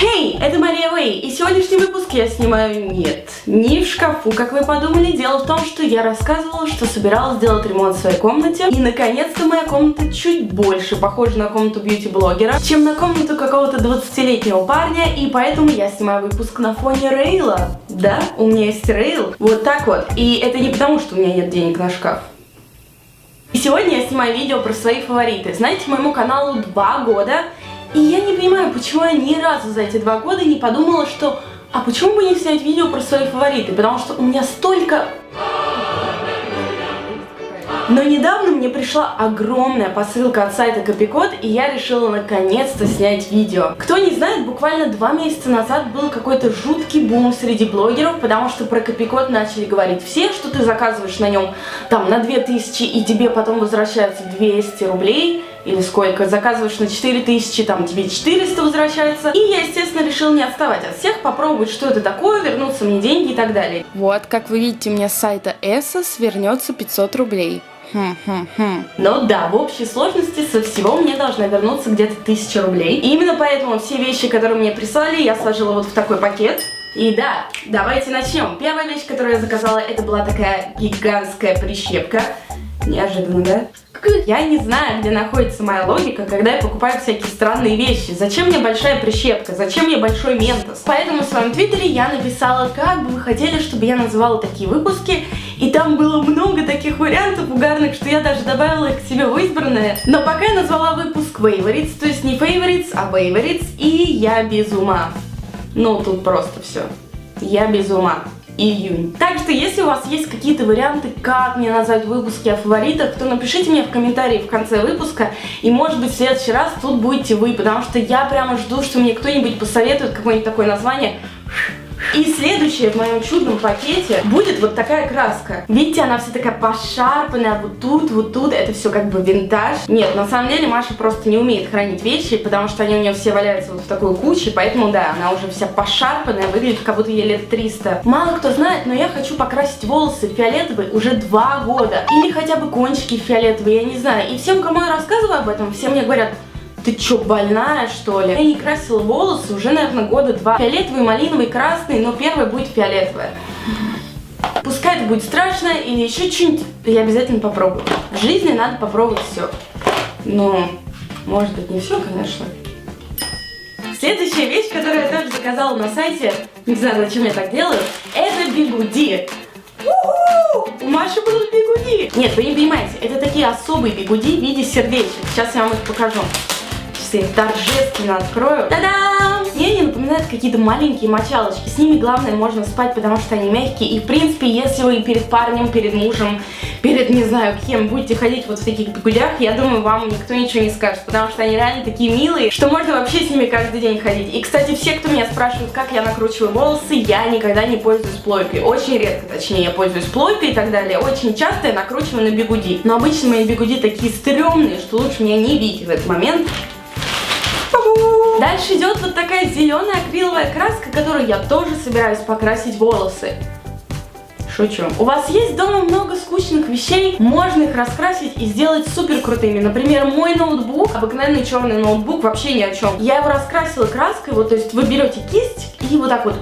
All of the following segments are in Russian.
Хей, это Мария Вэй, и сегодняшний выпуск я снимаю нет, не в шкафу, как вы подумали. Дело в том, что я рассказывала, что собиралась сделать ремонт в своей комнате, и наконец-то моя комната чуть больше похожа на комнату бьюти-блогера, чем на комнату какого-то 20-летнего парня, и поэтому я снимаю выпуск на фоне Рейла. Да, у меня есть Рейл, вот так вот, и это не потому, что у меня нет денег на шкаф. И сегодня я снимаю видео про свои фавориты. Знаете, моему каналу два года, и я не понимаю, почему я ни разу за эти два года не подумала, что а почему бы не снять видео про свои фавориты? Потому что у меня столько... Но недавно мне пришла огромная посылка от сайта Копикод, и я решила наконец-то снять видео. Кто не знает, буквально два месяца назад был какой-то жуткий бум среди блогеров, потому что про Копикод начали говорить все, что ты заказываешь на нем там на 2000, и тебе потом возвращаются 200 рублей, или сколько, заказываешь на 4000, там тебе 400 возвращается. И я, естественно, решила не отставать от всех, попробовать, что это такое, вернуться мне деньги и так далее. Вот, как вы видите, мне с сайта Эсос вернется 500 рублей. Хм-хм-хм. Но да, в общей сложности со всего мне должна вернуться где-то 1000 рублей. И именно поэтому все вещи, которые мне прислали, я сложила вот в такой пакет. И да, давайте начнем. Первая вещь, которую я заказала, это была такая гигантская прищепка. Неожиданно, да? Я не знаю, где находится моя логика, когда я покупаю всякие странные вещи. Зачем мне большая прищепка? Зачем мне большой ментос? Поэтому в своем твиттере я написала, как бы вы хотели, чтобы я называла такие выпуски. И там было много таких вариантов угарных, что я даже добавила их к себе в избранное. Но пока я назвала выпуск Favorites, то есть не Favorites, а Favorites, и я без ума. Ну, тут просто все. Я без ума июнь. Так что, если у вас есть какие-то варианты, как мне назвать выпуски о фаворитах, то напишите мне в комментарии в конце выпуска, и может быть в следующий раз тут будете вы, потому что я прямо жду, что мне кто-нибудь посоветует какое-нибудь такое название, и следующее в моем чудном пакете будет вот такая краска. Видите, она вся такая пошарпанная, вот тут, вот тут, это все как бы винтаж. Нет, на самом деле Маша просто не умеет хранить вещи, потому что они у нее все валяются вот в такой куче, поэтому да, она уже вся пошарпанная, выглядит как будто ей лет 300. Мало кто знает, но я хочу покрасить волосы фиолетовые уже два года. Или хотя бы кончики фиолетовые, я не знаю. И всем, кому я рассказываю об этом, все мне говорят, ты чё, больная, что ли? Я не красила волосы уже, наверное, года два. Фиолетовый, малиновый, красный, но первый будет фиолетовый. Пускай это будет страшно или еще что-нибудь, я обязательно попробую. В жизни надо попробовать все. Но, может быть, не все, конечно. Следующая вещь, которую я тоже заказала на сайте, не знаю, зачем я так делаю, это бигуди. У Маши будут бигуди. Нет, вы не понимаете, это такие особые бигуди в виде сердечек. Сейчас я вам их покажу все торжественно открою. Та-дам! Мне они напоминают какие-то маленькие мочалочки. С ними главное можно спать, потому что они мягкие. И в принципе, если вы перед парнем, перед мужем, перед не знаю кем будете ходить вот в таких бегудях, я думаю, вам никто ничего не скажет, потому что они реально такие милые, что можно вообще с ними каждый день ходить. И, кстати, все, кто меня спрашивает, как я накручиваю волосы, я никогда не пользуюсь плойкой. Очень редко, точнее, я пользуюсь плойкой и так далее. Очень часто я накручиваю на бегуди. Но обычно мои бегуди такие стрёмные, что лучше меня не видеть в этот момент. Дальше идет вот такая зеленая акриловая краска, которую я тоже собираюсь покрасить волосы. Шучу. У вас есть дома много скучных вещей, можно их раскрасить и сделать супер крутыми. Например, мой ноутбук, обыкновенный черный ноутбук, вообще ни о чем. Я его раскрасила краской, вот, то есть вы берете кисть и вот так вот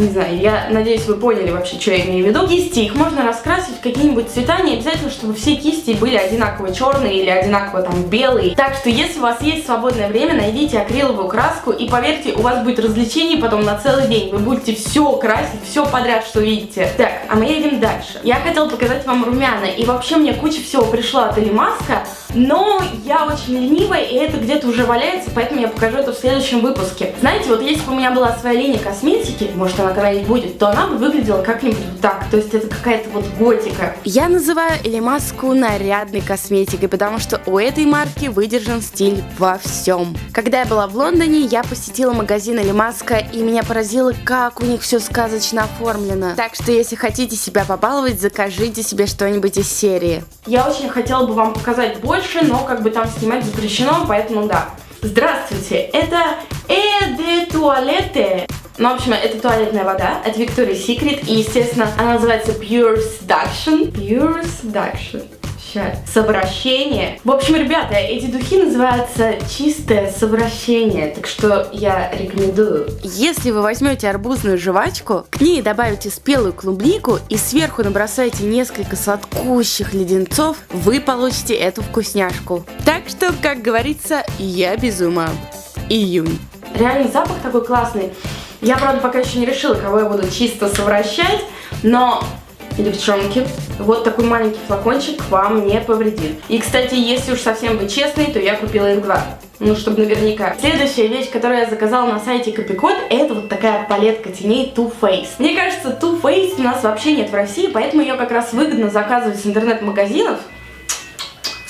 не знаю, я надеюсь, вы поняли вообще, что я имею в виду. Кисти, их можно раскрасить в какие-нибудь цвета, не обязательно, чтобы все кисти были одинаково черные или одинаково там белые. Так что, если у вас есть свободное время, найдите акриловую краску и поверьте, у вас будет развлечение потом на целый день. Вы будете все красить, все подряд, что видите. Так, а мы едем дальше. Я хотела показать вам румяна, и вообще мне куча всего пришла от Элимаска, но я очень ленивая, и это где-то уже валяется, поэтому я покажу это в следующем выпуске. Знаете, вот если бы у меня была своя линия косметики, может она когда-нибудь будет, то она бы выглядела как-нибудь так. То есть это какая-то вот готика. Я называю Элимаску нарядной косметикой, потому что у этой марки выдержан стиль во всем. Когда я была в Лондоне, я посетила магазин Элимаска, и меня поразило, как у них все сказочно оформлено. Так что если хотите себя побаловать, закажите себе что-нибудь из серии. Я очень хотела бы вам показать больше, но как бы там снимать запрещено, поэтому да. Здравствуйте, это Эде Туалете. Ну, в общем, это туалетная вода от Victoria's Secret, и, естественно, она называется Pure Seduction. Pure Seduction. Сейчас. Совращение. В общем, ребята, эти духи называются чистое совращение, так что я рекомендую. Если вы возьмете арбузную жвачку, к ней добавите спелую клубнику и сверху набросаете несколько сладкущих леденцов, вы получите эту вкусняшку. Так что, как говорится, я без ума. Июнь. Реальный запах такой классный. Я, правда, пока еще не решила, кого я буду чисто совращать, но девчонки, вот такой маленький флакончик вам не повредит. И, кстати, если уж совсем быть честной, то я купила их два. Ну, чтобы наверняка. Следующая вещь, которую я заказала на сайте Копикод, это вот такая палетка теней Too Faced. Мне кажется, Too Faced у нас вообще нет в России, поэтому ее как раз выгодно заказывать с интернет-магазинов.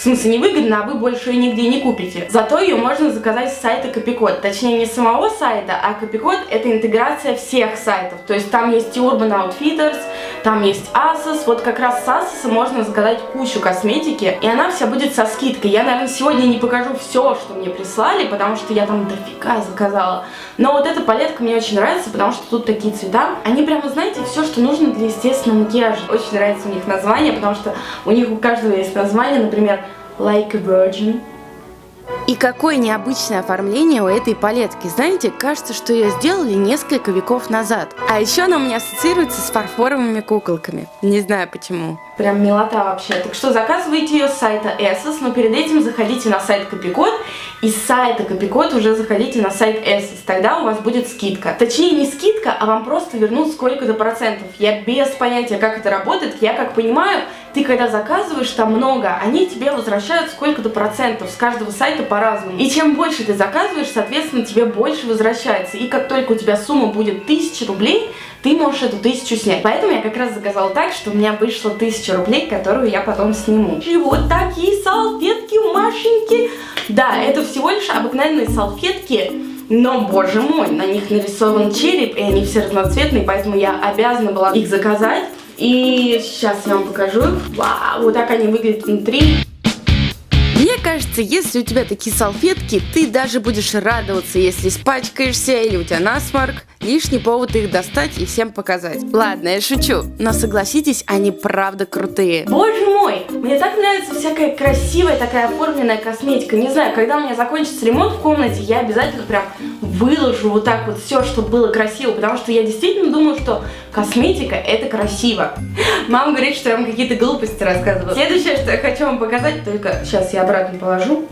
В смысле, невыгодно, а вы больше ее нигде не купите. Зато ее можно заказать с сайта Копикод. Точнее, не самого сайта, а Копикод это интеграция всех сайтов. То есть там есть и Urban Outfitters, там есть Asos. Вот как раз с Asos можно заказать кучу косметики, и она вся будет со скидкой. Я, наверное, сегодня не покажу все, что мне прислали, потому что я там дофига заказала. Но вот эта палетка мне очень нравится, потому что тут такие цвета. Они прямо, знаете, все, что нужно для естественного макияжа. Очень нравится у них название, потому что у них у каждого есть название, например, Like a Virgin. И какое необычное оформление у этой палетки. Знаете, кажется, что ее сделали несколько веков назад. А еще она у меня ассоциируется с фарфоровыми куколками. Не знаю почему. Прям милота вообще. Так что заказывайте ее с сайта Essos, но перед этим заходите на сайт Копикод и с сайта Копикод уже заходите на сайт Essos. Тогда у вас будет скидка. Точнее не скидка, а вам просто вернут сколько-то процентов. Я без понятия, как это работает. Я как понимаю, ты когда заказываешь там много, они тебе возвращают сколько-то процентов с каждого сайта по-разному. И чем больше ты заказываешь, соответственно, тебе больше возвращается. И как только у тебя сумма будет 1000 рублей, ты можешь эту тысячу снять. Поэтому я как раз заказала так, что у меня вышло тысяча рублей, которую я потом сниму. И вот такие салфетки Машеньки. Да, это всего лишь обыкновенные салфетки, но, боже мой, на них нарисован череп, и они все разноцветные, поэтому я обязана была их заказать. И сейчас я вам покажу. Вау, вот так они выглядят внутри. Мне кажется, если у тебя такие салфетки, ты даже будешь радоваться, если испачкаешься или у тебя насморк. Лишний повод их достать и всем показать. Ладно, я шучу, но согласитесь, они правда крутые. Боже мой, мне так нравится всякая красивая такая оформленная косметика. Не знаю, когда у меня закончится ремонт в комнате, я обязательно прям выложу вот так вот все, чтобы было красиво, потому что я действительно думаю, что косметика это красиво. Мама говорит, что я вам какие-то глупости рассказываю. Следующее, что я хочу вам показать, только сейчас я обратно положу.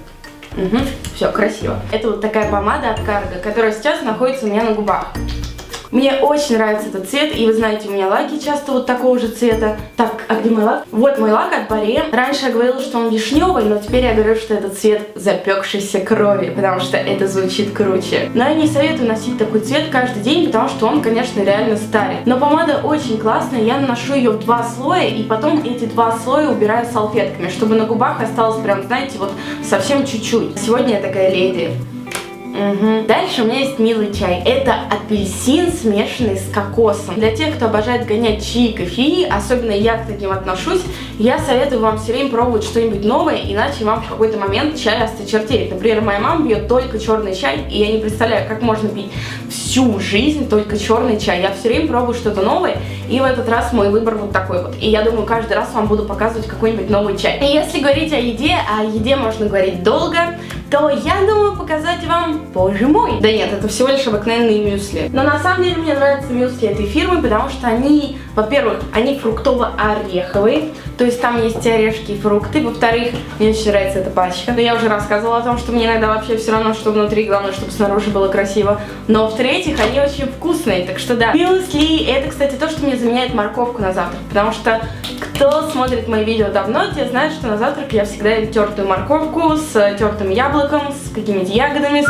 Угу, все, красиво. Это вот такая помада от Карго, которая сейчас находится у меня на губах. Мне очень нравится этот цвет, и вы знаете, у меня лаки часто вот такого же цвета. Так, а где мой лак? Вот мой лак от Баре. Раньше я говорила, что он вишневый, но теперь я говорю, что это цвет запекшейся крови, потому что это звучит круче. Но я не советую носить такой цвет каждый день, потому что он, конечно, реально старый. Но помада очень классная, я наношу ее в два слоя, и потом эти два слоя убираю салфетками, чтобы на губах осталось прям, знаете, вот совсем чуть-чуть. Сегодня я такая леди. Угу. Дальше у меня есть милый чай. Это апельсин, смешанный с кокосом. Для тех, кто обожает гонять чаи и кофеи, особенно я к таким отношусь, я советую вам все время пробовать что-нибудь новое, иначе вам в какой-то момент чай осточертеет. Например, моя мама пьет только черный чай, и я не представляю, как можно пить всю жизнь только черный чай. Я все время пробую что-то новое, и в этот раз мой выбор вот такой вот. И я думаю, каждый раз вам буду показывать какой-нибудь новый чай. И если говорить о еде, о еде можно говорить долго, то я думаю показать вам, боже мой. Да нет, это всего лишь обыкновенные мюсли. Но на самом деле мне нравятся мюсли этой фирмы, потому что они, во-первых, они фруктово-ореховые, то есть там есть орешки и фрукты. Во-вторых, мне очень нравится эта пачка. Но я уже рассказывала о том, что мне иногда вообще все равно, что внутри, главное, чтобы снаружи было красиво. Но в-третьих, они очень вкусные, так что да. Мюсли, это, кстати, то, что мне заменяет морковку на завтрак, потому что кто смотрит мои видео давно, те знают, что на завтрак я всегда ем тертую морковку с тертым яблоком, с какими-то ягодами,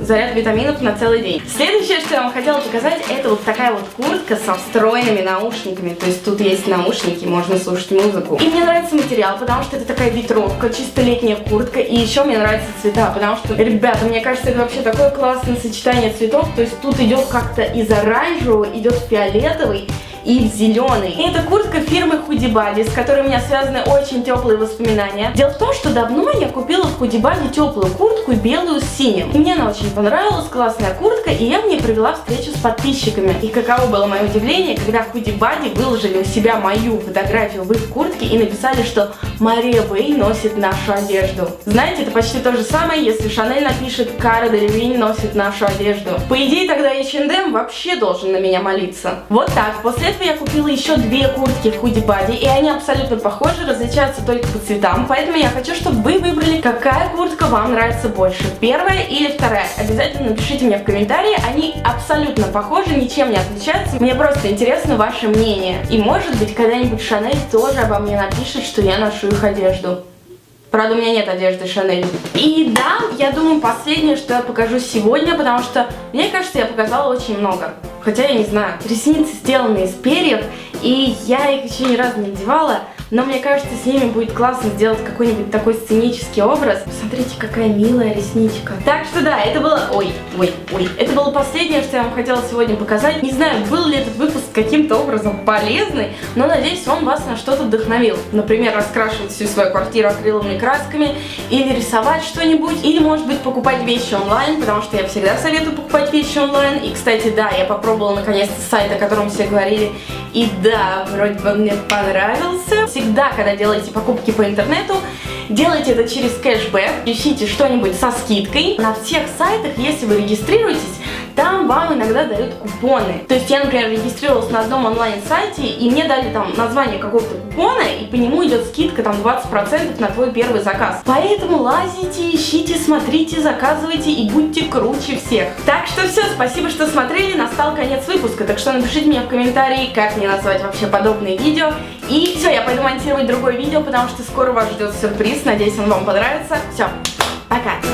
заряд витаминов на целый день. Следующее, что я вам хотела показать, это вот такая вот куртка со встроенными наушниками. То есть тут есть наушники, можно слушать музыку. И мне нравится материал, потому что это такая ветровка, чисто летняя куртка. И еще мне нравятся цвета, потому что, ребята, мне кажется, это вообще такое классное сочетание цветов. То есть тут идет как-то из оранжевого, идет фиолетовый и в зеленый. И это куртка фирмы Hoodie Buddy, с которой у меня связаны очень теплые воспоминания. Дело в том, что давно я купила в Hoodie Buddy теплую куртку белую с синим. И мне она очень понравилась, классная куртка, и я в ней провела встречу с подписчиками. И каково было мое удивление, когда Hoodie Buddy выложили у себя мою фотографию в их куртке и написали, что Мария Вей носит нашу одежду. Знаете, это почти то же самое, если Шанель напишет Кара Делевинь носит нашу одежду. По идее, тогда H&M вообще должен на меня молиться. Вот так. После этого я купила еще две куртки в худи бади, и они абсолютно похожи, различаются только по цветам. Поэтому я хочу, чтобы вы выбрали, какая куртка вам нравится больше, первая или вторая. Обязательно напишите мне в комментарии, они абсолютно похожи, ничем не отличаются. Мне просто интересно ваше мнение. И может быть, когда-нибудь Шанель тоже обо мне напишет, что я ношу их одежду. Правда, у меня нет одежды Шанель. И да, я думаю, последнее, что я покажу сегодня, потому что, мне кажется, я показала очень много. Хотя я не знаю. Ресницы сделаны из перьев, и я их еще ни разу не надевала. Но мне кажется, с ними будет классно сделать какой-нибудь такой сценический образ. Посмотрите, какая милая ресничка. Так что да, это было... Ой, ой, ой. Это было последнее, что я вам хотела сегодня показать. Не знаю, был ли этот выпуск каким-то образом полезный, но надеюсь, он вас на что-то вдохновил. Например, раскрашивать всю свою квартиру акриловыми красками, или рисовать что-нибудь, или, может быть, покупать вещи онлайн, потому что я всегда советую покупать вещи онлайн. И, кстати, да, я попробовала наконец-то сайт, о котором все говорили, и да, вроде бы мне понравился всегда, когда делаете покупки по интернету, делайте это через кэшбэк, ищите что-нибудь со скидкой. На всех сайтах, если вы регистрируетесь, там вам иногда дают купоны. То есть я, например, регистрировалась на одном онлайн-сайте, и мне дали там название какого-то купона, и по нему идет скидка там 20% на твой первый заказ. Поэтому лазите, ищите, смотрите, заказывайте и будьте круче всех. Так что все, спасибо, что смотрели, настал конец выпуска, так что напишите мне в комментарии, как мне назвать вообще подобные видео. И все, я пойду монтировать другое видео, потому что скоро вас ждет сюрприз, надеюсь, он вам понравится. Все, пока!